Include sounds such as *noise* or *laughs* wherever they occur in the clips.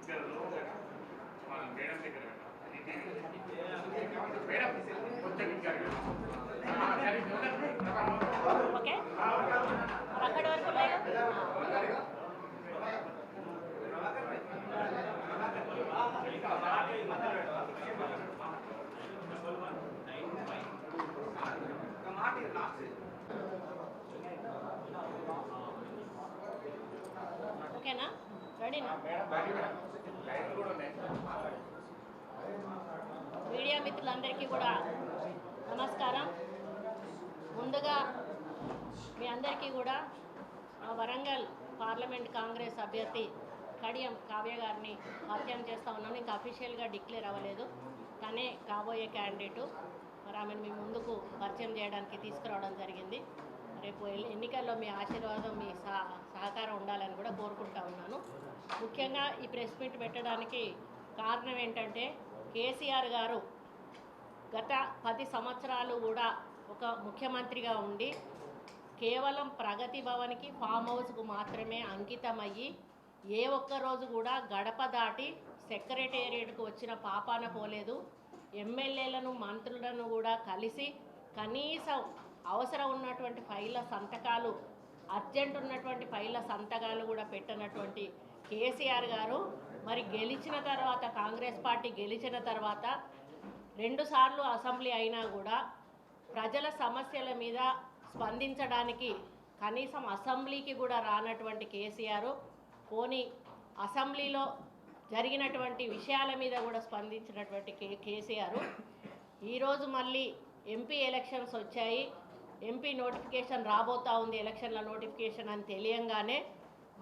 ఇక్కడ లోపల మేడం దగ్గర మేడం కొంచెం ఓకే వరకు లేదు ఓకేనా రెడీనా మేడం బాగా మేడం లైట్లు కూడా ఉన్నాయి మీడియా మిత్రులందరికీ కూడా నమస్కారం. ముందుగా మీ అందరికీ కూడా వరంగల్ పార్లమెంట్ కాంగ్రెస్ అభ్యర్థి కడియం కావ్య గారిని పరిచయం చేస్తూ ఉన్నాను. ఇంకా అఫీషియల్గా డిక్లేర్ అవ్వలేదు. తనే కాబోయే క్యాండిడేటు. మరి ఆమెను మీ ముందుకు పరిచయం చేయడానికి తీసుకురావడం జరిగింది. రేపు ఎన్నికల్లో మీ ఆశీర్వాదం మీ సహకారం ఉండాలని కూడా కోరుకుంటా ఉన్నాను. ముఖ్యంగా ఈ ప్రెస్ మీట్ పెట్టడానికి కారణం ఏంటంటే కేసీఆర్ గారు గత పది సంవత్సరాలు కూడా ఒక ముఖ్యమంత్రిగా ఉండి కేవలం ప్రగతి భవన్కి ఫామ్ హౌస్కు మాత్రమే అంకితమయ్యి ఏ ఒక్క రోజు కూడా గడప దాటి సెక్రటేరియట్కు వచ్చిన పాపాన పోలేదు. ఎమ్మెల్యేలను మంత్రులను కూడా కలిసి కనీసం అవసరం ఉన్నటువంటి ఫైళ్ళ సంతకాలు అర్జెంట్ ఉన్నటువంటి ఫైళ్ళ సంతకాలు కూడా పెట్టనటువంటి కేసీఆర్ గారు మరి గెలిచిన తర్వాత కాంగ్రెస్ పార్టీ గెలిచిన తర్వాత రెండుసార్లు అసెంబ్లీ అయినా కూడా ప్రజల సమస్యల మీద స్పందించడానికి కనీసం అసెంబ్లీకి కూడా రానటువంటి కేసీఆర్ పోనీ అసెంబ్లీలో జరిగినటువంటి విషయాల మీద కూడా స్పందించినటువంటి కే కేసీఆర్. ఈరోజు మళ్ళీ ఎంపీ ఎలక్షన్స్ వచ్చాయి. ఎంపీ నోటిఫికేషన్ రాబోతా ఉంది ఎలక్షన్ల నోటిఫికేషన్ అని తెలియంగానే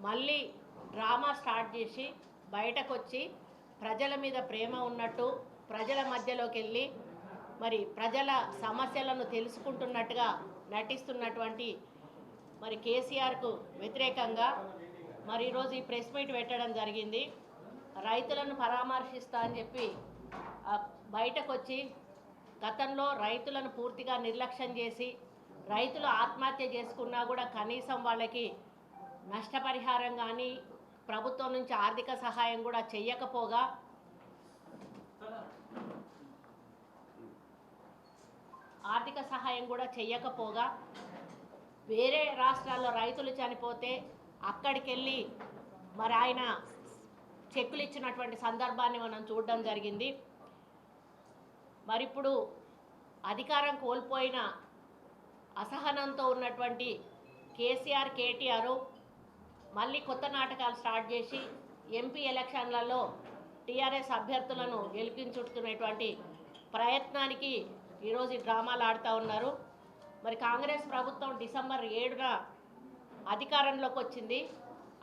మళ్ళీ డ్రామా స్టార్ట్ చేసి బయటకు వచ్చి ప్రజల మీద ప్రేమ ఉన్నట్టు ప్రజల మధ్యలోకి వెళ్ళి మరి ప్రజల సమస్యలను తెలుసుకుంటున్నట్టుగా నటిస్తున్నటువంటి మరి కేసీఆర్కు వ్యతిరేకంగా మరి ఈరోజు ఈ ప్రెస్ మీట్ పెట్టడం జరిగింది. రైతులను పరామర్శిస్తా అని చెప్పి బయటకు వచ్చి గతంలో రైతులను పూర్తిగా నిర్లక్ష్యం చేసి రైతులు ఆత్మహత్య చేసుకున్నా కూడా కనీసం వాళ్ళకి నష్టపరిహారం కానీ ప్రభుత్వం నుంచి ఆర్థిక సహాయం కూడా చెయ్యకపోగా ఆర్థిక సహాయం కూడా చెయ్యకపోగా వేరే రాష్ట్రాల్లో రైతులు చనిపోతే అక్కడికి వెళ్ళి మరి ఆయన చెక్కులు ఇచ్చినటువంటి సందర్భాన్ని మనం చూడడం జరిగింది. మరి ఇప్పుడు అధికారం కోల్పోయిన అసహనంతో ఉన్నటువంటి కేసీఆర్ కేటీఆర్ మళ్ళీ కొత్త నాటకాలు స్టార్ట్ చేసి ఎంపీ ఎలక్షన్లలో టీఆర్ఎస్ అభ్యర్థులను గెలిపించుకునేటువంటి ప్రయత్నానికి ఈరోజు డ్రామాలు ఆడుతూ ఉన్నారు. మరి కాంగ్రెస్ ప్రభుత్వం డిసెంబర్ ఏడున అధికారంలోకి వచ్చింది.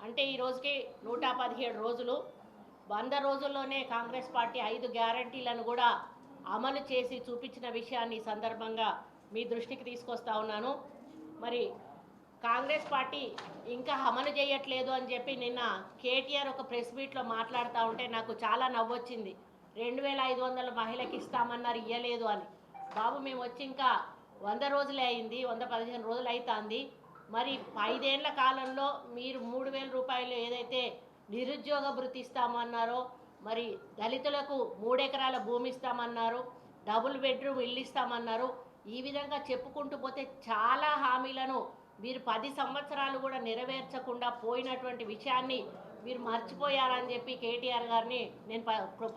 అంటే ఈ రోజుకి నూట పదిహేడు రోజులు. వంద రోజుల్లోనే కాంగ్రెస్ పార్టీ ఐదు గ్యారంటీలను కూడా అమలు చేసి చూపించిన విషయాన్ని సందర్భంగా మీ దృష్టికి తీసుకొస్తా ఉన్నాను. మరి కాంగ్రెస్ పార్టీ ఇంకా అమలు చేయట్లేదు అని చెప్పి నిన్న కేటీఆర్ ఒక ప్రెస్ మీట్లో మాట్లాడుతూ ఉంటే నాకు చాలా నవ్వొచ్చింది. రెండు వేల ఐదు వందల మహిళకి ఇస్తామన్నారు ఇయ్యలేదు అని. బాబు మేము వచ్చి ఇంకా వంద రోజులే అయింది వంద పదిహేను రోజులు అవుతుంది మరి ఐదేళ్ళ కాలంలో మీరు మూడు వేల రూపాయలు ఏదైతే నిరుద్యోగ భృతి ఇస్తామన్నారో మరి దళితులకు మూడెకరాల భూమి ఇస్తామన్నారు డబుల్ బెడ్రూమ్ ఇల్లు ఇస్తామన్నారు ఈ విధంగా చెప్పుకుంటూ పోతే చాలా హామీలను మీరు పది సంవత్సరాలు కూడా నెరవేర్చకుండా పోయినటువంటి విషయాన్ని మీరు మర్చిపోయారని చెప్పి కేటీఆర్ గారిని నేను ప- ప్ర-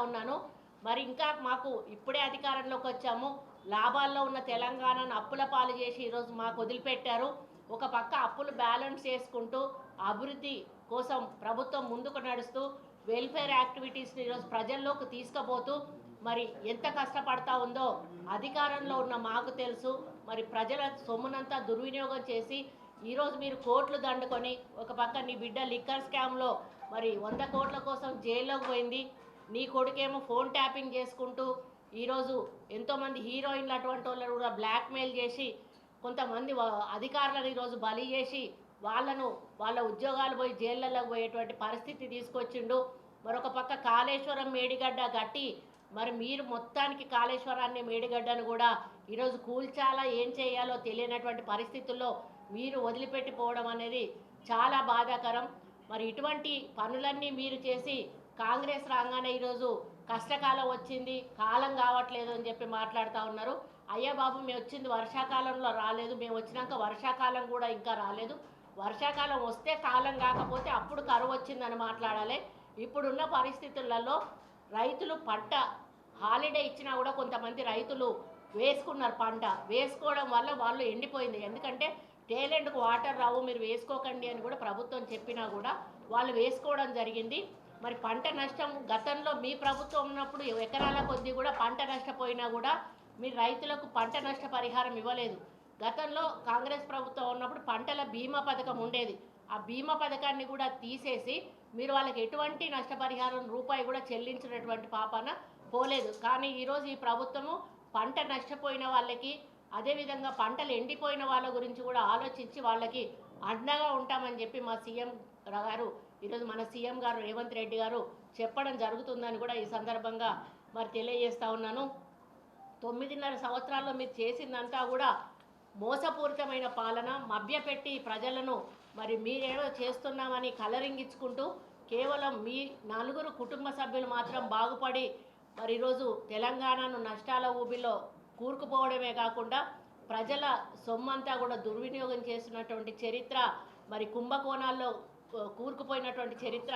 ఉన్నాను. మరి ఇంకా మాకు ఇప్పుడే అధికారంలోకి వచ్చాము. లాభాల్లో ఉన్న తెలంగాణను అప్పుల పాలు చేసి ఈరోజు మాకు వదిలిపెట్టారు. ఒక పక్క అప్పులు బ్యాలెన్స్ చేసుకుంటూ అభివృద్ధి కోసం ప్రభుత్వం ముందుకు నడుస్తూ వెల్ఫేర్ యాక్టివిటీస్ని ఈరోజు ప్రజల్లోకి తీసుకుపోతూ మరి ఎంత కష్టపడతా ఉందో అధికారంలో ఉన్న మాకు తెలుసు. మరి ప్రజల సొమ్మునంతా దుర్వినియోగం చేసి ఈరోజు మీరు కోట్లు దండుకొని ఒక పక్క నీ బిడ్డ లిక్కర్ స్కామ్లో మరి వంద కోట్ల కోసం జైల్లోకి పోయింది. నీ కొడుకేమో ఫోన్ ట్యాపింగ్ చేసుకుంటూ ఈరోజు ఎంతోమంది హీరోయిన్లు అటువంటి వాళ్ళని కూడా బ్లాక్మెయిల్ చేసి కొంతమంది అధికారులను ఈరోజు బలి చేసి వాళ్ళను వాళ్ళ ఉద్యోగాలు పోయి జైళ్ళలోకి పోయేటువంటి పరిస్థితి తీసుకొచ్చిండు. మరొక పక్క కాళేశ్వరం మేడిగడ్డ గట్టి మరి మీరు మొత్తానికి కాళేశ్వరాన్ని మేడిగడ్డను కూడా ఈరోజు కూల్చాలా ఏం చేయాలో తెలియనటువంటి పరిస్థితుల్లో మీరు వదిలిపెట్టిపోవడం అనేది చాలా బాధాకరం. మరి ఇటువంటి పనులన్నీ మీరు చేసి కాంగ్రెస్ రాగానే ఈరోజు కష్టకాలం వచ్చింది కాలం కావట్లేదు అని చెప్పి మాట్లాడుతూ ఉన్నారు. అయ్యా బాబు మేము వచ్చింది వర్షాకాలంలో రాలేదు మేము వచ్చినాక వర్షాకాలం కూడా ఇంకా రాలేదు. వర్షాకాలం వస్తే కాలం కాకపోతే అప్పుడు కరువు వచ్చిందని మాట్లాడాలి. ఇప్పుడున్న పరిస్థితులలో రైతులు పంట హాలిడే ఇచ్చినా కూడా కొంతమంది రైతులు వేసుకున్నారు పంట. వేసుకోవడం వల్ల వాళ్ళు ఎండిపోయింది. ఎందుకంటే టేలెంట్కు వాటర్ రావు మీరు వేసుకోకండి అని కూడా ప్రభుత్వం చెప్పినా కూడా వాళ్ళు వేసుకోవడం జరిగింది. మరి పంట నష్టం గతంలో మీ ప్రభుత్వం ఉన్నప్పుడు ఎకరాల కొద్దీ కూడా పంట నష్టపోయినా కూడా మీరు రైతులకు పంట నష్ట పరిహారం ఇవ్వలేదు. గతంలో కాంగ్రెస్ ప్రభుత్వం ఉన్నప్పుడు పంటల బీమా పథకం ఉండేది. ఆ బీమా పథకాన్ని కూడా తీసేసి మీరు వాళ్ళకి ఎటువంటి నష్టపరిహారం రూపాయి కూడా చెల్లించినటువంటి పాపాన పోలేదు. కానీ ఈరోజు ఈ ప్రభుత్వము పంట నష్టపోయిన వాళ్ళకి అదేవిధంగా పంటలు ఎండిపోయిన వాళ్ళ గురించి కూడా ఆలోచించి వాళ్ళకి అండగా ఉంటామని చెప్పి మా సీఎం గారు ఈరోజు మన సీఎం గారు రేవంత్ రెడ్డి గారు చెప్పడం జరుగుతుందని కూడా ఈ సందర్భంగా మరి తెలియజేస్తా ఉన్నాను. తొమ్మిదిన్నర సంవత్సరాల్లో మీరు చేసిందంతా కూడా మోసపూరితమైన పాలన మభ్యపెట్టి ప్రజలను మరి మీరేమో చేస్తున్నామని కలరింగ్ ఇచ్చుకుంటూ కేవలం మీ నలుగురు కుటుంబ సభ్యులు మాత్రం బాగుపడి మరి ఈరోజు తెలంగాణను నష్టాల ఊబిలో కూరుకుపోవడమే కాకుండా ప్రజల సొమ్మంతా కూడా దుర్వినియోగం చేస్తున్నటువంటి చరిత్ర మరి కుంభకోణాల్లో కూరుకుపోయినటువంటి చరిత్ర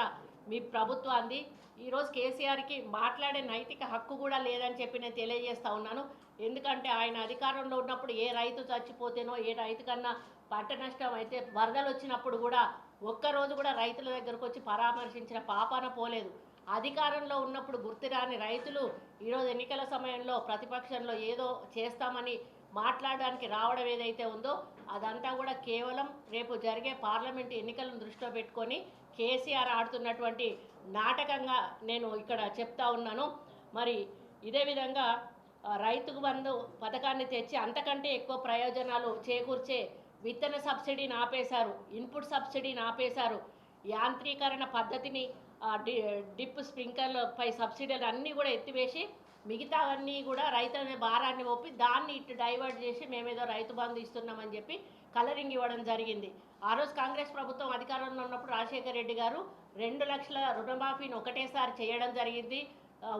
మీ ప్రభుత్వాన్ని ఈరోజు కేసీఆర్కి మాట్లాడే నైతిక హక్కు కూడా లేదని చెప్పి నేను తెలియజేస్తా ఉన్నాను. ఎందుకంటే ఆయన అధికారంలో ఉన్నప్పుడు ఏ రైతు చచ్చిపోతేనో ఏ రైతు కన్నా పంట నష్టం అయితే వరదలు వచ్చినప్పుడు కూడా ఒక్కరోజు కూడా రైతుల దగ్గరకు వచ్చి పరామర్శించిన పాపాన పోలేదు. అధికారంలో ఉన్నప్పుడు గుర్తురాని రైతులు ఈరోజు ఎన్నికల సమయంలో ప్రతిపక్షంలో ఏదో చేస్తామని మాట్లాడడానికి రావడం ఏదైతే ఉందో అదంతా కూడా కేవలం రేపు జరిగే పార్లమెంట్ ఎన్నికలను దృష్టిలో పెట్టుకొని కేసీఆర్ ఆడుతున్నటువంటి నాటకంగా నేను ఇక్కడ చెప్తా ఉన్నాను. మరి ఇదే విధంగా రైతుకు బంధు పథకాన్ని తెచ్చి అంతకంటే ఎక్కువ ప్రయోజనాలు చేకూర్చే విత్తన సబ్సిడీని ఆపేశారు ఇన్పుట్ సబ్సిడీని ఆపేశారు యాంత్రీకరణ పద్ధతిని డిప్ స్ప్రింకర్పై సబ్సిడీలు అన్నీ కూడా ఎత్తివేసి మిగతావన్నీ కూడా రైతుల భారాన్ని ఒప్పి దాన్ని ఇటు డైవర్ట్ చేసి మేమేదో రైతు బంధు ఇస్తున్నామని చెప్పి కలరింగ్ ఇవ్వడం జరిగింది. ఆ రోజు కాంగ్రెస్ ప్రభుత్వం అధికారంలో ఉన్నప్పుడు రాజశేఖర రెడ్డి గారు రెండు లక్షల రుణమాఫీని ఒకటేసారి చేయడం జరిగింది.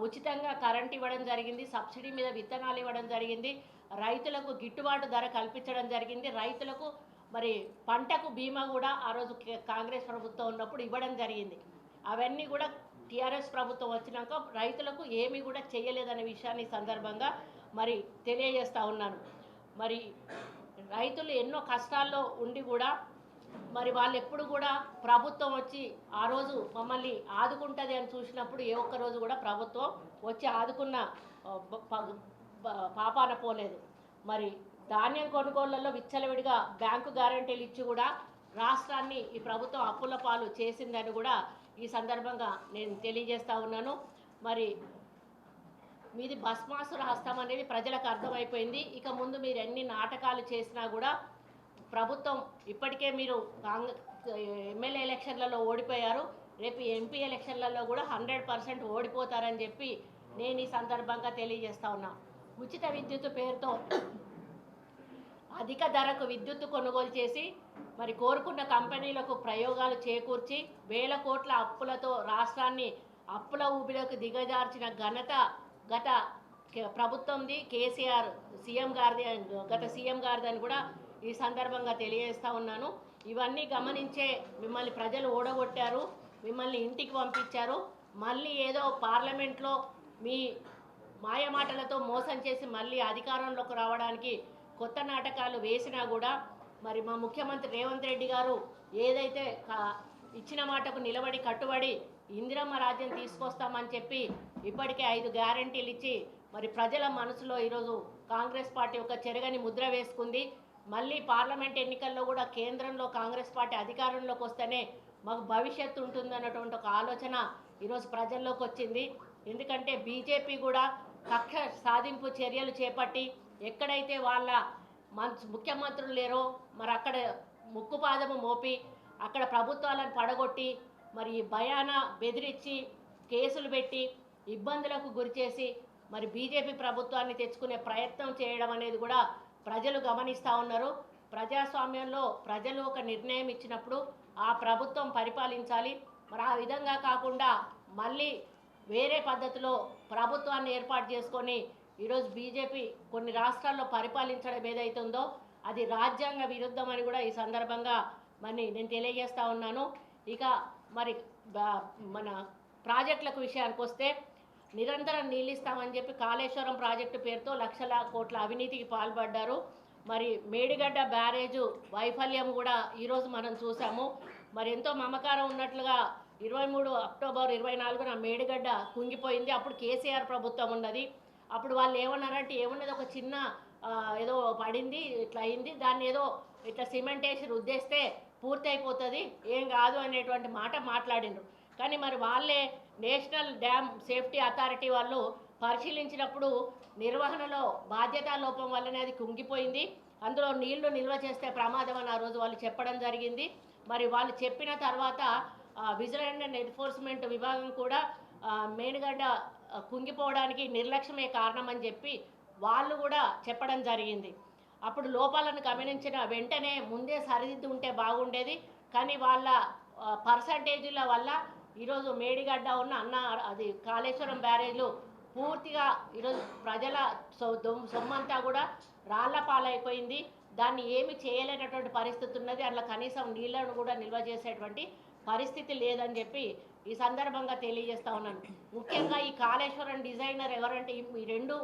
ఉచితంగా కరెంట్ ఇవ్వడం జరిగింది సబ్సిడీ మీద విత్తనాలు ఇవ్వడం జరిగింది. రైతులకు గిట్టుబాటు ధర కల్పించడం జరిగింది. రైతులకు మరి పంటకు బీమా కూడా ఆ రోజు కాంగ్రెస్ ప్రభుత్వం ఉన్నప్పుడు ఇవ్వడం జరిగింది. అవన్నీ కూడా టీఆర్ఎస్ ప్రభుత్వం వచ్చినాక రైతులకు ఏమీ కూడా చేయలేదనే విషయాన్ని సందర్భంగా మరి తెలియజేస్తూ ఉన్నాను. మరి రైతులు ఎన్నో కష్టాల్లో ఉండి కూడా మరి వాళ్ళు ఎప్పుడు కూడా ప్రభుత్వం వచ్చి ఆ రోజు మమ్మల్ని ఆదుకుంటుంది అని చూసినప్పుడు ఏ ఒక్క రోజు కూడా ప్రభుత్వం వచ్చి ఆదుకున్న ప- పాపాన పోలేదు. మరి ధాన్యం కొనుగోళ్ళలో విచ్చలవిడిగా బ్యాంకు గ్యారంటీలు ఇచ్చి కూడా రాష్ట్రాన్ని ఈ ప్రభుత్వం అప్పుల పాలు చేసిందని కూడా ఈ సందర్భంగా నేను తెలియజేస్తా ఉన్నాను. మరి మీది భస్మాసుర హస్తం అనేది ప్రజలకు అర్థమైపోయింది. ఇక ముందు మీరు ఎన్ని నాటకాలు చేసినా కూడా ప్రభుత్వం ఇప్పటికే మీరు కాంగ్రెస్ ఎమ్మెల్యే ఎలక్షన్లలో ఓడిపోయారు. రేపు ఎంపీ ఎలక్షన్లలో కూడా హండ్రెడ్ పర్సెంట్ ఓడిపోతారని చెప్పి నేను ఈ సందర్భంగా తెలియజేస్తా ఉన్నా. ఉచిత విద్యుత్ పేరుతో అధిక ధరకు విద్యుత్ కొనుగోలు చేసి మరి కోరుకున్న కంపెనీలకు ప్రయోగాలు చేకూర్చి వేల కోట్ల అప్పులతో రాష్ట్రాన్ని అప్పుల ఊబిలోకి దిగజార్చిన ఘనత గత ప్రభుత్వంది కేసీఆర్ సీఎం గారిది గత సీఎం గారిది అని కూడా ఈ సందర్భంగా తెలియజేస్తూ ఉన్నాను. ఇవన్నీ గమనించే మిమ్మల్ని ప్రజలు ఓడగొట్టారు మిమ్మల్ని ఇంటికి పంపించారు. మళ్ళీ ఏదో పార్లమెంట్లో మీ మాయమాటలతో మోసం చేసి మళ్ళీ అధికారంలోకి రావడానికి కొత్త నాటకాలు వేసినా కూడా మరి మా ముఖ్యమంత్రి రేవంత్ రెడ్డి గారు ఏదైతే ఇచ్చిన మాటకు నిలబడి కట్టుబడి ఇందిరమ్మ రాజ్యం తీసుకొస్తామని చెప్పి ఇప్పటికే ఐదు గ్యారంటీలు ఇచ్చి మరి ప్రజల మనసులో ఈరోజు కాంగ్రెస్ పార్టీ ఒక చెరగని ముద్ర వేసుకుంది. మళ్ళీ పార్లమెంట్ ఎన్నికల్లో కూడా కేంద్రంలో కాంగ్రెస్ పార్టీ అధికారంలోకి వస్తేనే మాకు భవిష్యత్తు ఉంటుందన్నటువంటి ఒక ఆలోచన ఈరోజు ప్రజల్లోకి వచ్చింది. ఎందుకంటే బీజేపీ కూడా కక్ష సాధింపు చర్యలు చేపట్టి ఎక్కడైతే వాళ్ళ మంచ్ ముఖ్యమంత్రులు లేరో మరి అక్కడ ముక్కుపాదము మోపి అక్కడ ప్రభుత్వాలను పడగొట్టి మరి ఈ భయాన బెదిరించి కేసులు పెట్టి ఇబ్బందులకు గురిచేసి మరి బీజేపీ ప్రభుత్వాన్ని తెచ్చుకునే ప్రయత్నం చేయడం అనేది కూడా ప్రజలు గమనిస్తూ ఉన్నారు. ప్రజాస్వామ్యంలో ప్రజలు ఒక నిర్ణయం ఇచ్చినప్పుడు ఆ ప్రభుత్వం పరిపాలించాలి. మరి ఆ విధంగా కాకుండా మళ్ళీ వేరే పద్ధతిలో ప్రభుత్వాన్ని ఏర్పాటు చేసుకొని ఈరోజు బీజేపీ కొన్ని రాష్ట్రాల్లో పరిపాలించడం ఏదైతుందో అది రాజ్యాంగ విరుద్ధమని కూడా ఈ సందర్భంగా మరి నేను తెలియజేస్తూ ఉన్నాను. ఇక మరి మన ప్రాజెక్టులకు విషయానికి వస్తే నిరంతరం నీళ్ళిస్తామని చెప్పి కాళేశ్వరం ప్రాజెక్టు పేరుతో లక్షల కోట్ల అవినీతికి పాల్పడ్డారు. మరి మేడిగడ్డ బ్యారేజు వైఫల్యం కూడా ఈరోజు మనం చూసాము. మరి ఎంతో మమకారం ఉన్నట్లుగా ఇరవై మూడు అక్టోబర్ ఇరవై నాలుగున మేడిగడ్డ కుంగిపోయింది. అప్పుడు కేసీఆర్ ప్రభుత్వం ఉన్నది. అప్పుడు వాళ్ళు ఏమన్నారంటే ఏమున్నది ఒక చిన్న ఏదో పడింది ఇట్లా అయింది. దాన్ని ఏదో ఇట్లా సిమెంట్ వేసి రుద్దేస్తే పూర్తి అయిపోతుంది ఏం కాదు అనేటువంటి మాట మాట్లాడిండ్రు. కానీ మరి వాళ్ళే నేషనల్ డ్యామ్ సేఫ్టీ అథారిటీ వాళ్ళు పరిశీలించినప్పుడు నిర్వహణలో బాధ్యతా లోపం వల్లనే అది కుంగిపోయింది. అందులో నీళ్ళు నిల్వ చేస్తే ప్రమాదం అని ఆ రోజు వాళ్ళు చెప్పడం జరిగింది. మరి వాళ్ళు చెప్పిన తర్వాత విజిలెంట్ అండ్ ఎన్ఫోర్స్మెంట్ విభాగం కూడా మేనుగడ్డ కుంగిపోవడానికి నిర్లక్ష్యమే కారణం అని చెప్పి వాళ్ళు కూడా చెప్పడం జరిగింది. అప్పుడు లోపాలను గమనించిన వెంటనే ముందే సరిదిద్దు ఉంటే బాగుండేది కానీ వాళ్ళ పర్సంటేజీల వల్ల ఈరోజు మేడిగడ్డ ఉన్న అన్న అది కాళేశ్వరం బ్యారేజ్లు పూర్తిగా ఈరోజు ప్రజల సొ- సొమ్మంతా కూడా రాళ్ళ పాలైపోయింది. దాన్ని ఏమి చేయలేనటువంటి పరిస్థితి ఉన్నది అట్లా కనీసం నీళ్ళను కూడా నిల్వ చేసేటువంటి పరిస్థితి లేదని చెప్పి ఈ సందర్భంగా తెలియజేస్తా ఉన్నాను. ముఖ్యంగా ఈ కాళేశ్వరం డిజైనర్ ఎవరంటే ఈ- రెండు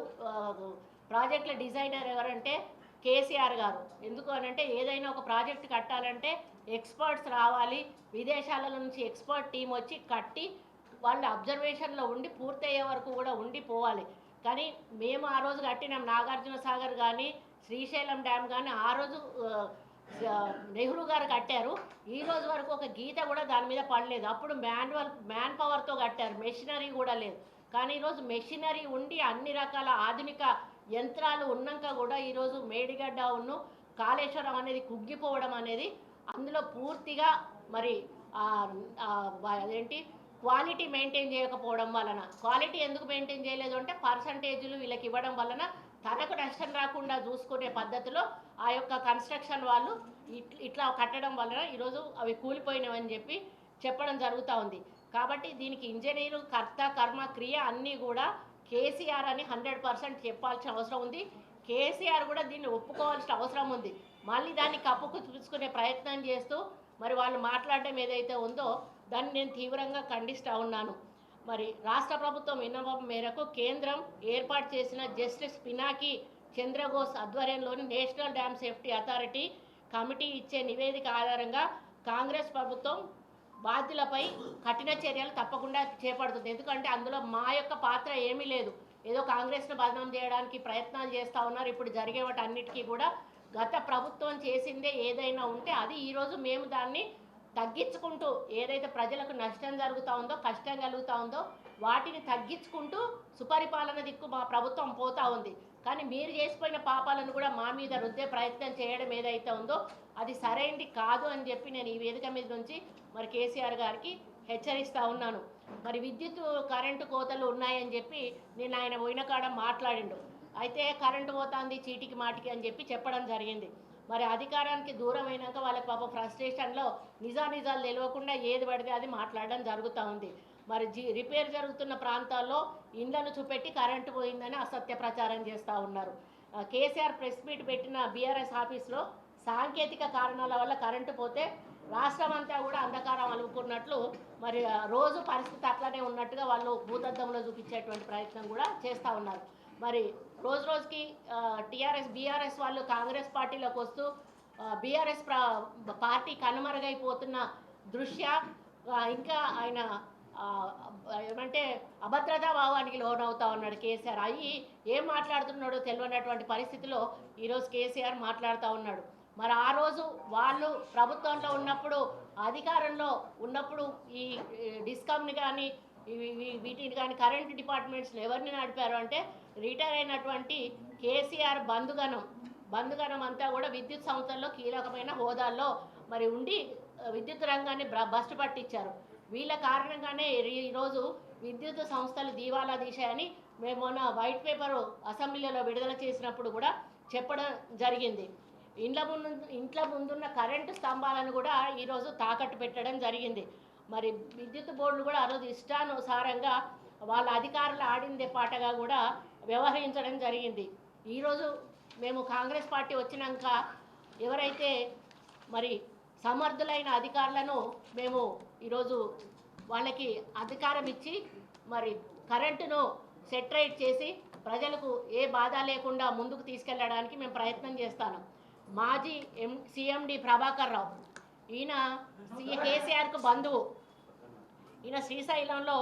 ప్రాజెక్టుల డిజైనర్ ఎవరంటే కేసీఆర్ గారు. ఎందుకు అనంటే ఏదైనా ఒక ప్రాజెక్ట్ కట్టాలంటే ఎక్స్పర్ట్స్ రావాలి. విదేశాల నుంచి ఎక్స్పర్ట్ టీం వచ్చి కట్టి వాళ్ళ అబ్జర్వేషన్లో ఉండి పూర్తయ్యే వరకు కూడా ఉండిపోవాలి కానీ మేము ఆ రోజు కట్టినాం నాగార్జున సాగర్ కానీ శ్రీశైలం డ్యామ్ కానీ ఆ రోజు నెహ్రూ గారు కట్టారు. ఈ రోజు వరకు ఒక గీత కూడా దాని మీద పడలేదు. అప్పుడు మాన్యువల్ మ్యాన్ పవర్తో కట్టారు. మెషినరీ కూడా లేదు. కానీ ఈరోజు మెషినరీ ఉండి అన్ని రకాల ఆధునిక యంత్రాలు ఉన్నాక కూడా ఈరోజు మేడిగడ్డ ఉన్ను కాళేశ్వరం అనేది కుగ్గిపోవడం అనేది అందులో పూర్తిగా మరి అదేంటి క్వాలిటీ మెయింటైన్ చేయకపోవడం వలన. క్వాలిటీ ఎందుకు మెయింటైన్ చేయలేదు అంటే పర్సంటేజీలు వీళ్ళకి ఇవ్వడం వలన తనకు నష్టం రాకుండా చూసుకునే పద్ధతిలో ఆ యొక్క కన్స్ట్రక్షన్ వాళ్ళు ఇట్- ఇట్లా కట్టడం వలన ఈరోజు అవి కూలిపోయినవని చెప్పి చెప్పడం జరుగుతూ ఉంది. కాబట్టి దీనికి ఇంజనీరు కర్త కర్మ క్రియ అన్నీ కూడా కేసీఆర్ అని హండ్రెడ్ పర్సెంట్ చెప్పాల్సిన అవసరం ఉంది. కేసీఆర్ కూడా దీన్ని ఒప్పుకోవాల్సిన అవసరం ఉంది. మళ్ళీ దాన్ని కప్పుకు చూసుకునే ప్రయత్నం చేస్తూ మరి వాళ్ళు మాట్లాడడం ఏదైతే ఉందో దాన్ని నేను తీవ్రంగా ఖండిస్తూ ఉన్నాను. మరి రాష్ట్ర ప్రభుత్వం విన్నపం మేరకు కేంద్రం ఏర్పాటు చేసిన జస్టిస్ పినాకి చంద్రఘోష్ ఆధ్వర్యంలోని national dam safety authority committee ఇచ్చే నివేదిక ఆధారంగా కాంగ్రెస్ ప్రభుత్వం బాధ్యులపై కఠిన చర్యలు తప్పకుండా చేపడుతుంది. ఎందుకంటే అందులో మా యొక్క పాత్ర ఏమీ లేదు. ఏదో కాంగ్రెస్ను బదనాం చేయడానికి ప్రయత్నాలు చేస్తూ ఉన్నారు. ఇప్పుడు జరిగే వాటి అన్నిటికీ కూడా గత ప్రభుత్వం చేసిందే ఏదైనా ఉంటే అది ఈరోజు మేము దాన్ని తగ్గించుకుంటూ ఏదైతే ప్రజలకు నష్టం జరుగుతూ ఉందో కష్టం కలుగుతూ ఉందో వాటిని తగ్గించుకుంటూ సుపరిపాలన దిక్కు మా ప్రభుత్వం పోతూ ఉంది. కానీ మీరు చేసిపోయిన పాపాలను కూడా మా మీద రుద్దే ప్రయత్నం చేయడం ఏదైతే ఉందో అది సరైనది కాదు అని చెప్పి నేను ఈ వేదిక మీద నుంచి మరి కేసీఆర్ గారికి హెచ్చరిస్తూ ఉన్నాను. మరి విద్యుత్ కరెంటు కోతలు ఉన్నాయని చెప్పి నేను ఆయన పోయిన కాడ మాట్లాడిండు. అయితే కరెంటు పోతుంది చీటికి మాటికి అని చెప్పి చెప్పడం జరిగింది. మరి అధికారానికి దూరం అయినాక వాళ్ళకి పాప ఫ్రస్ట్రేషన్లో నిజానిజాలు తెలియకుండా ఏది పడితే అది మాట్లాడడం జరుగుతూ ఉంది. మరి జీ రిపేర్ జరుగుతున్న ప్రాంతాల్లో ఇండ్లను చూపెట్టి కరెంటు పోయిందని అసత్య ప్రచారం చేస్తూ ఉన్నారు. కేసీఆర్ ప్రెస్ మీట్ పెట్టిన బీఆర్ఎస్ ఆఫీస్లో సాంకేతిక కారణాల వల్ల కరెంటు పోతే రాష్ట్రం అంతా కూడా అంధకారం అలుపుకున్నట్లు మరి రోజు పరిస్థితి అట్లానే ఉన్నట్టుగా వాళ్ళు భూతద్దంలో చూపించేటువంటి ప్రయత్నం కూడా చేస్తూ ఉన్నారు. మరి రోజు రోజుకి టీఆర్ఎస్ బీఆర్ఎస్ వాళ్ళు కాంగ్రెస్ పార్టీలోకి వస్తూ బీఆర్ఎస్ పార్టీ కనుమరుగైపోతున్న దృష్ట్యా ఇంకా ఆయన ఏమంటే అభద్రతా భావానికి లోనవుతా ఉన్నాడు కేసీఆర్. అయ్యి ఏం మాట్లాడుతున్నాడో తెలియనటువంటి పరిస్థితిలో ఈరోజు కేసీఆర్ మాట్లాడుతూ ఉన్నాడు. మరి ఆ రోజు వాళ్ళు ప్రభుత్వంలో ఉన్నప్పుడు అధికారంలో ఉన్నప్పుడు ఈ ఈ డిస్కమ్ని కానీ వీటిని కానీ కరెంట్ డిపార్ట్మెంట్స్ని ఎవరిని నడిపారు అంటే రిటైర్ అయినటువంటి కేసీఆర్ బంధుగణం. బంధుగణం అంతా కూడా విద్యుత్ సంస్థల్లో కీలకమైన హోదాల్లో మరి ఉండి విద్యుత్ రంగాన్ని బ్ర- బస్టు పట్టించారు. వీళ్ళ కారణంగానే ఈరోజు విద్యుత్ సంస్థలు దీవాలా తీశాయని మేము మొన్న వైట్ పేపర్ అసెంబ్లీలో విడుదల చేసినప్పుడు కూడా చెప్పడం జరిగింది. ఇండ్ల ముందు ఇంట్లో ముందున్న కరెంటు స్తంభాలను కూడా ఈరోజు తాకట్టు పెట్టడం జరిగింది. మరి విద్యుత్ బోర్డులు కూడా ఆ రోజు ఇష్టానుసారంగా వాళ్ళ అధికారులు ఆడిందే పాటగా కూడా వ్యవహరించడం జరిగింది. ఈరోజు మేము కాంగ్రెస్ పార్టీ వచ్చినాక ఎవరైతే మరి సమర్థులైన అధికారులను మేము ఈరోజు వాళ్ళకి అధికారం ఇచ్చి మరి కరెంటును సెటరేట్ చేసి ప్రజలకు ఏ బాధ లేకుండా ముందుకు తీసుకెళ్ళడానికి మేము ప్రయత్నం చేస్తాను. మాజీ ఎం సిఎండి ప్రభాకర్ రావు ఈయన కేసీఆర్కు బంధువు. ఈయన శ్రీశైలంలో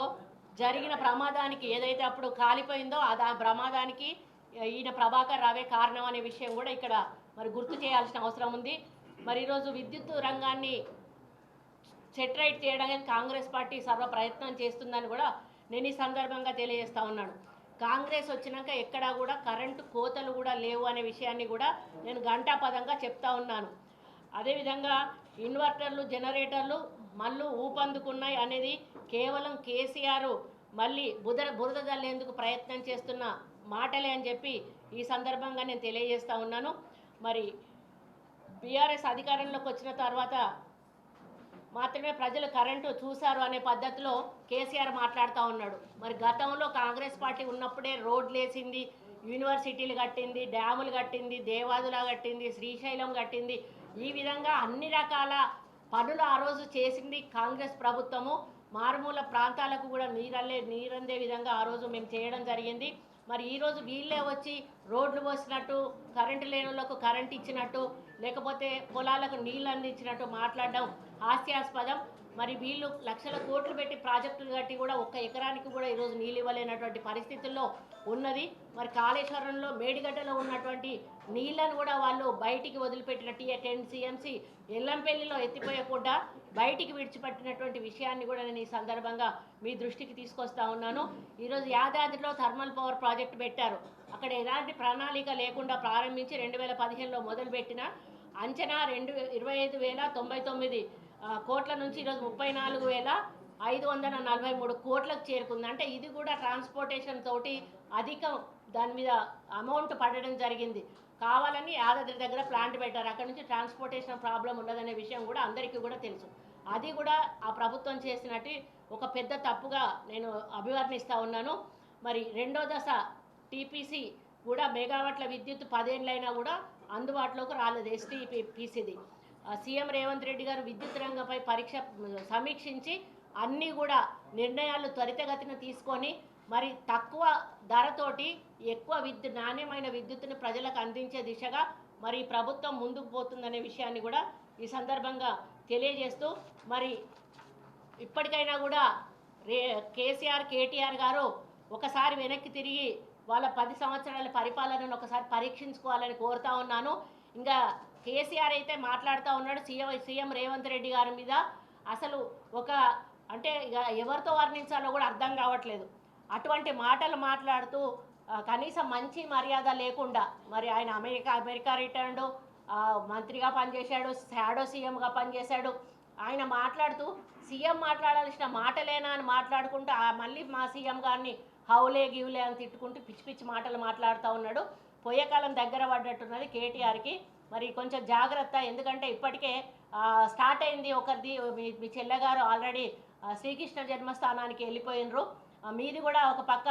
జరిగిన ప్రమాదానికి ఏదైతే అప్పుడు కాలిపోయిందో ఆ ప్రమాదానికి ఈయన ప్రభాకర్ రావే కారణం అనే విషయం కూడా ఇక్కడ మరి గుర్తు చేయాల్సిన అవసరం ఉంది. మరి ఈరోజు విద్యుత్ రంగాన్ని సెటరైట్ చేయడానికి కాంగ్రెస్ పార్టీ సర్వ ప్రయత్నం చేస్తుందని కూడా నేను ఈ సందర్భంగా తెలియజేస్తా ఉన్నాను. కాంగ్రెస్ వచ్చినాక ఎక్కడా కూడా కరెంటు కోతలు కూడా లేవు అనే విషయాన్ని కూడా నేను గంటాపదంగా చెప్తా ఉన్నాను. అదేవిధంగా ఇన్వర్టర్లు జనరేటర్లు మళ్ళీ ఊపందుకున్నాయి అనేది కేవలం కేసీఆర్ మళ్ళీ బుధ బురద జల్లేందుకు ప్రయత్నం చేస్తున్న మాటలే అని చెప్పి ఈ సందర్భంగా నేను తెలియజేస్తూ ఉన్నాను. మరి బీఆర్ఎస్ అధికారంలోకి వచ్చిన తర్వాత మాత్రమే ప్రజలు కరెంటు చూశారు అనే పద్ధతిలో కేసీఆర్ మాట్లాడుతూ ఉన్నాడు. మరి గతంలో కాంగ్రెస్ పార్టీ ఉన్నప్పుడే రోడ్లు వేసింది యూనివర్సిటీలు కట్టింది డ్యాములు కట్టింది దేవాదుల కట్టింది శ్రీశైలం కట్టింది. ఈ విధంగా అన్ని రకాల పనులు ఆ రోజు చేసింది కాంగ్రెస్ ప్రభుత్వము. మారుమూల ప్రాంతాలకు కూడా నీరల్లే నీరందే విధంగా ఆ రోజు మేము చేయడం జరిగింది. మరి ఈరోజు వీళ్ళే వచ్చి రోడ్లు పోసినట్టు కరెంటు లేని వాళ్ళకు కరెంట్ ఇచ్చినట్టు లేకపోతే పొలాలకు నీళ్ళు అందించినట్టు మాట్లాడడం హాస్యాస్పదం. మరి వీళ్ళు లక్షల కోట్లు పెట్టి ప్రాజెక్టులు కట్టి కూడా ఒక్క ఎకరానికి కూడా ఈరోజు నీళ్ళు ఇవ్వలేనటువంటి పరిస్థితుల్లో ఉన్నది. మరి కాళేశ్వరంలో మేడిగడ్డలో ఉన్నటువంటి నీళ్ళను కూడా వాళ్ళు బయటికి వదిలిపెట్టిన టీ టెన్ సిఎంసి ఎల్లంపల్లిలో ఎత్తిపోయకుండా బయటికి విడిచిపెట్టినటువంటి విషయాన్ని కూడా నేను ఈ సందర్భంగా మీ దృష్టికి తీసుకొస్తా ఉన్నాను. ఈరోజు యాదాద్రిలో థర్మల్ పవర్ ప్రాజెక్ట్ పెట్టారు. అక్కడ ఎలాంటి ప్రణాళిక లేకుండా ప్రారంభించి రెండు వేల పదిహేనులో మొదలుపెట్టిన అంచనా రెండు ఇరవై ఐదు వేల తొంభై తొమ్మిది కోట్ల నుంచి ఈరోజు ముప్పై నాలుగు వేల ఐదు వందల నలభై మూడు కోట్లకు చేరుకుంది. అంటే ఇది కూడా ట్రాన్స్పోర్టేషన్ తోటి అధికం దాని మీద అమౌంట్ పడడం జరిగింది. కావాలని యాదాద్రి దగ్గర ప్లాంట్ పెట్టారు. అక్కడ నుంచి ట్రాన్స్పోర్టేషన్ ప్రాబ్లం ఉండదనే విషయం కూడా అందరికీ కూడా తెలుసు. అది కూడా ఆ ప్రభుత్వం చేసినట్టు ఒక పెద్ద తప్పుగా నేను అభివర్ణిస్తూ ఉన్నాను. మరి రెండో దశ టీపీసీ కూడా మెగావాట్ల విద్యుత్ పదేళ్ళైనా కూడా అందుబాటులోకి రాలేదు ఎస్టీపీసీది సీఎం రేవంత్ రెడ్డి గారు విద్యుత్ రంగంపై పరీక్ష సమీక్షించి అన్నీ కూడా నిర్ణయాలు త్వరితగతిన తీసుకొని మరి తక్కువ ధరతోటి ఎక్కువ విద్యుత్ నాణ్యమైన విద్యుత్ను ప్రజలకు అందించే దిశగా మరి ప్రభుత్వం ముందుకు పోతుందనే విషయాన్ని కూడా ఈ సందర్భంగా తెలియజేస్తూ మరి ఇప్పటికైనా కూడా రే కేసీఆర్ కేటీఆర్ గారు ఒకసారి వెనక్కి తిరిగి వాళ్ళ పది సంవత్సరాల పరిపాలనను ఒకసారి పరీక్షించుకోవాలని కోరుతా ఉన్నాను. ఇంకా కేసీఆర్ అయితే మాట్లాడుతూ ఉన్నాడు సీఎం సీఎం రేవంత్ రెడ్డి గారి మీద. అసలు ఒక అంటే ఇక ఎవరితో వర్ణించాలో కూడా అర్థం కావట్లేదు. అటువంటి మాటలు మాట్లాడుతూ కనీసం మంచి మర్యాద లేకుండా మరి ఆయన అమెరికా అమెరికా రిటర్న్డ్ మంత్రిగా పనిచేశాడు షాడో సీఎంగా పనిచేశాడు. ఆయన మాట్లాడుతూ సీఎం మాట్లాడాల్సిన మాటలేనా అని మాట్లాడుకుంటూ మళ్ళీ మా సీఎం గారిని హౌలే గివులే అని తిట్టుకుంటూ పిచ్చి పిచ్చి మాటలు మాట్లాడుతూ ఉన్నాడు. పోయే కాలం దగ్గర పడ్డట్టున్నది కేటీఆర్కి. మరి కొంచెం జాగ్రత్త. ఎందుకంటే ఇప్పటికే స్టార్ట్ అయింది ఒకరిది మీ మీ చెల్లెగారు ఆల్రెడీ శ్రీకృష్ణ జన్మస్థానానికి వెళ్ళిపోయినరు. మీది కూడా ఒక పక్క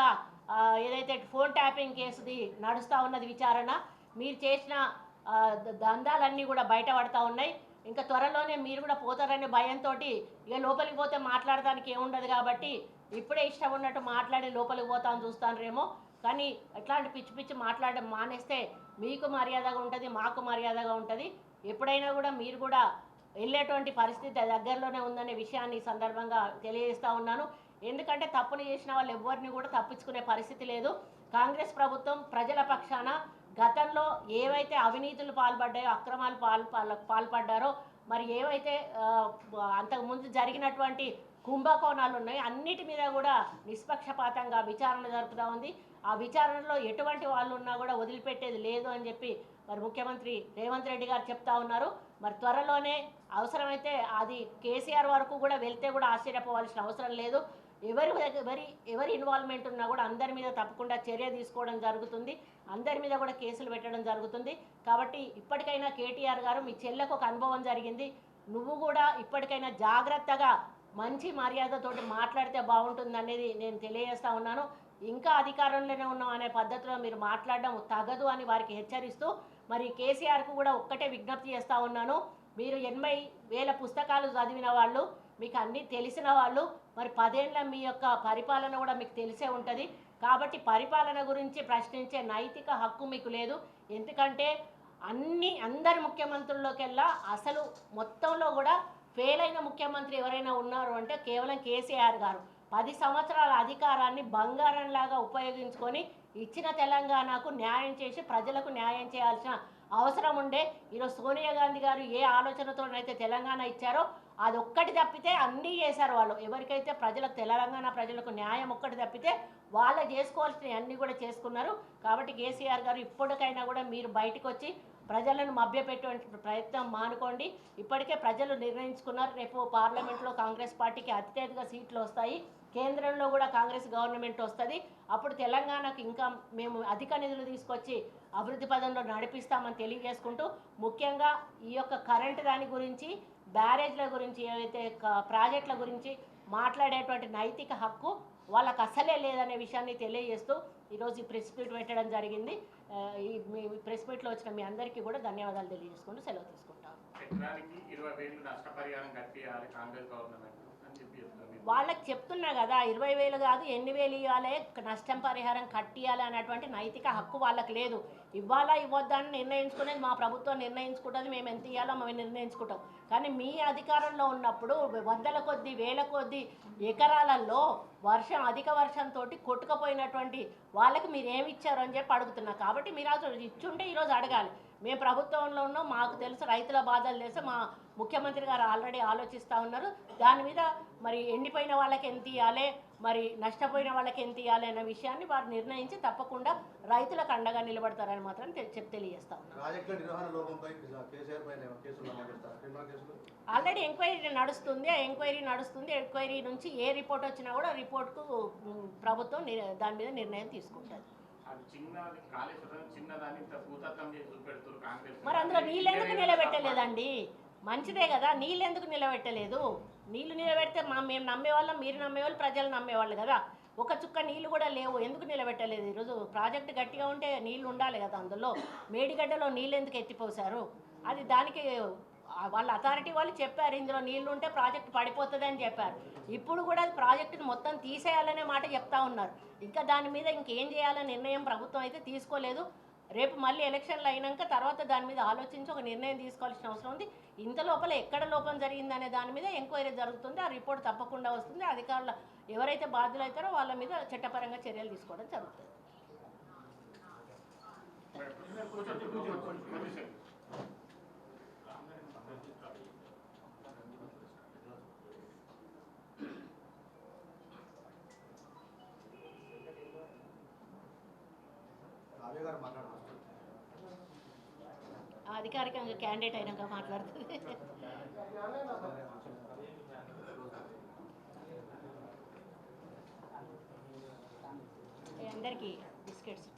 ఏదైతే ఫోన్ ట్యాపింగ్ కేసుది నడుస్తూ ఉన్నది విచారణ మీరు చేసిన దందాలన్నీ కూడా బయటపడతా ఉన్నాయి. ఇంకా త్వరలోనే మీరు కూడా పోతారనే భయంతో ఇక లోపలికి పోతే మాట్లాడడానికి ఏముండదు కాబట్టి ఇప్పుడే ఇష్టం ఉన్నట్టు మాట్లాడి లోపలికి పోతాను చూస్తాను కానీ ఎట్లాంటి పిచ్చి పిచ్చి మాట్లాడడం మానేస్తే మీకు మర్యాదగా ఉంటుంది మాకు మర్యాదగా ఉంటుంది. ఎప్పుడైనా కూడా మీరు కూడా వెళ్ళేటువంటి పరిస్థితి దగ్గరలోనే ఉందనే విషయాన్ని సందర్భంగా తెలియజేస్తూ ఉన్నాను. ఎందుకంటే తప్పులు చేసిన వాళ్ళు ఎవరిని కూడా తప్పించుకునే పరిస్థితి లేదు. కాంగ్రెస్ ప్రభుత్వం ప్రజల పక్షాన గతంలో ఏవైతే అవినీతులు పాల్పడ్డాయో అక్రమాలు పాల్ పాల్పడ్డారో మరి ఏవైతే అంతకుముందు జరిగినటువంటి కుంభకోణాలు ఉన్నాయి అన్నిటి మీద కూడా నిష్పక్షపాతంగా విచారణ జరుపుతూ ఉంది. ఆ విచారణలో ఎటువంటి వాళ్ళు ఉన్నా కూడా వదిలిపెట్టేది లేదు అని చెప్పి మరి ముఖ్యమంత్రి రేవంత్ రెడ్డి గారు చెప్తా ఉన్నారు. మరి త్వరలోనే అవసరమైతే అది కేసీఆర్ వరకు కూడా వెళ్తే కూడా ఆశ్చర్యపోవాల్సిన అవసరం లేదు. ఎవరి ఎవరి ఎవరి ఇన్వాల్వ్మెంట్ ఉన్నా కూడా అందరి మీద తప్పకుండా చర్య తీసుకోవడం జరుగుతుంది. అందరి మీద కూడా కేసులు పెట్టడం జరుగుతుంది. కాబట్టి ఇప్పటికైనా కేటీఆర్ గారు మీ చెల్లెకు ఒక అనుభవం జరిగింది. నువ్వు కూడా ఇప్పటికైనా జాగ్రత్తగా మంచి మర్యాదతోటి మాట్లాడితే బాగుంటుంది అనేది నేను తెలియజేస్తా ఉన్నాను. ఇంకా అధికారంలోనే ఉన్నాం అనే పద్ధతిలో మీరు మాట్లాడడం తగదు అని వారికి హెచ్చరిస్తూ మరి కేసీఆర్కు కూడా ఒక్కటే విజ్ఞప్తి చేస్తూ ఉన్నాను. మీరు ఎనభై వేల పుస్తకాలు చదివిన వాళ్ళు మీకు అన్నీ తెలిసిన వాళ్ళు మరి పదేళ్ళ మీ యొక్క పరిపాలన కూడా మీకు తెలిసే ఉంటుంది. కాబట్టి పరిపాలన గురించి ప్రశ్నించే నైతిక హక్కు మీకు లేదు. ఎందుకంటే అన్ని అందరి ముఖ్యమంత్రుల్లోకెల్లా అసలు మొత్తంలో కూడా ఫెయిల్ అయిన ముఖ్యమంత్రి ఎవరైనా ఉన్నారు అంటే కేవలం కేసీఆర్ గారు. పది సంవత్సరాల అధికారాన్ని బంగారంలాగా ఉపయోగించుకొని ఇచ్చిన తెలంగాణకు న్యాయం చేసి ప్రజలకు న్యాయం చేయాల్సిన అవసరం ఉండే ఈరోజు సోనియా గాంధీ గారు ఏ ఆలోచనతోనైతే తెలంగాణ ఇచ్చారో అది ఒక్కటి తప్పితే అన్నీ చేశారు వాళ్ళు. ఎవరికైతే ప్రజలకు తెలంగాణ ప్రజలకు న్యాయం ఒక్కటి తప్పితే వాళ్ళు చేసుకోవాల్సినవి అన్నీ కూడా చేసుకున్నారు. కాబట్టి కేసీఆర్ గారు ఇప్పటికైనా కూడా మీరు బయటకు వచ్చి ప్రజలను మభ్యపెట్టే ప్రయత్నం మానుకోండి. ఇప్పటికే ప్రజలు నిర్ణయించుకున్నారు. రేపు పార్లమెంట్లో కాంగ్రెస్ పార్టీకి అత్యధిక సీట్లు వస్తాయి. కేంద్రంలో కూడా కాంగ్రెస్ గవర్నమెంట్ వస్తుంది. అప్పుడు తెలంగాణకు ఇంకా మేము అధిక నిధులు తీసుకొచ్చి అభివృద్ధి పదంలో నడిపిస్తామని తెలియజేసుకుంటూ ముఖ్యంగా ఈ యొక్క కరెంటు దాని గురించి బ్యారేజ్ల గురించి ఏవైతే ప్రాజెక్టుల గురించి మాట్లాడేటువంటి నైతిక హక్కు వాళ్ళకు అసలే లేదనే విషయాన్ని తెలియజేస్తూ ఈరోజు ఈ ప్రెస్ మీట్ పెట్టడం జరిగింది. ఈ మీ ప్రెస్ మీట్లో వచ్చిన మీ అందరికీ కూడా ధన్యవాదాలు తెలియజేసుకుంటూ సెలవు తీసుకుంటాను. వాళ్ళకి చెప్తున్నా కదా ఇరవై వేలు కాదు ఎన్ని వేలు ఇవ్వాలి? నష్టం పరిహారం కట్టియాలి అనేటువంటి నైతిక హక్కు వాళ్ళకి లేదు. ఇవ్వాలా ఇవ్వద్దా అని నిర్ణయించుకునేది మా ప్రభుత్వం నిర్ణయించుకుంటుంది. మేము ఎంత ఇవ్వాలో మేము నిర్ణయించుకుంటాం. కానీ మీ అధికారంలో ఉన్నప్పుడు వందల కొద్ది వేల కొద్ది ఎకరాలలో వర్షం అధిక వర్షంతో కొట్టుకుపోయినటువంటి వాళ్ళకి మీరు ఏమి ఇచ్చారు అని చెప్పి అడుగుతున్నా. కాబట్టి మీరు అసలు ఇచ్చుంటే ఈరోజు అడగాలి. మేము ప్రభుత్వంలో ఉన్నాం మాకు తెలుసు రైతుల బాధలు తెలుసు మా ముఖ్యమంత్రి గారు ఆల్రెడీ ఆలోచిస్తూ ఉన్నారు. దాని మీద మరి ఎండిపోయిన వాళ్ళకి ఎంత ఇవ్వాలి మరి నష్టపోయిన వాళ్ళకి ఎంత ఇవ్వాలి అనే విషయాన్ని వారు నిర్ణయించి తప్పకుండా రైతులకు అండగా నిలబడతారని మాత్రం తె- చెప్ తెలియజేస్తా ఆల్రెడీ ఎంక్వైరీ నడుస్తుంది. ఆ ఎంక్వైరీ నడుస్తుంది. ఎంక్వైరీ నుంచి ఏ రిపోర్ట్ వచ్చినా కూడా రిపోర్ట్కు ప్రభుత్వం దాని మీద నిర్ణయం తీసుకుంటుంది. కాంగ్రెస్. మరి అందులో నీళ్ళు ఎందుకు నిలబెట్టలేదండి? మంచిదే కదా. నీళ్ళు ఎందుకు నిలబెట్టలేదు? నీళ్ళు నిలబెడితే మా మేము నమ్మేవాళ్ళం మీరు నమ్మేవాళ్ళు ప్రజలు నమ్మేవాళ్ళు కదా. ఒక చుక్క నీళ్ళు కూడా లేవు. ఎందుకు నిలబెట్టలేదు? ఈరోజు ప్రాజెక్ట్ గట్టిగా ఉంటే నీళ్ళు ఉండాలి కదా అందులో. మేడిగడ్డలో నీళ్ళు ఎందుకు ఎత్తిపోసారు అది దానికి వాళ్ళ అథారిటీ వాళ్ళు చెప్పారు. ఇందులో నీళ్ళు ఉంటే ప్రాజెక్ట్ పడిపోతుంది అని చెప్పారు. ఇప్పుడు కూడా ప్రాజెక్టును మొత్తం తీసేయాలనే మాట చెప్తా ఉన్నారు. ఇంకా దాని మీద ఇంకేం చేయాలనే నిర్ణయం ప్రభుత్వం అయితే తీసుకోలేదు. రేపు మళ్ళీ ఎలక్షన్లు అయినాక తర్వాత దాని మీద ఆలోచించి ఒక నిర్ణయం తీసుకోవాల్సిన అవసరం ఉంది. ఇంత లోపల ఎక్కడ లోపం జరిగిందనే దాని మీద ఎంక్వైరీ జరుగుతుంది. ఆ రిపోర్ట్ తప్పకుండా వస్తుంది. అధికారులు ఎవరైతే బాధ్యులైతారో అవుతారో వాళ్ళ మీద చట్టపరంగా చర్యలు తీసుకోవడం జరుగుతుంది కూర్చోండి, కూర్చోండి, కూర్చోండి. రావే గారు మాట్లాడుతున్నారు ఆ అధికారికంగా క్యాండిడేట్ అయినాక మాట్లాడుతుంది. *laughs* అందరికీ బిస్కెట్స్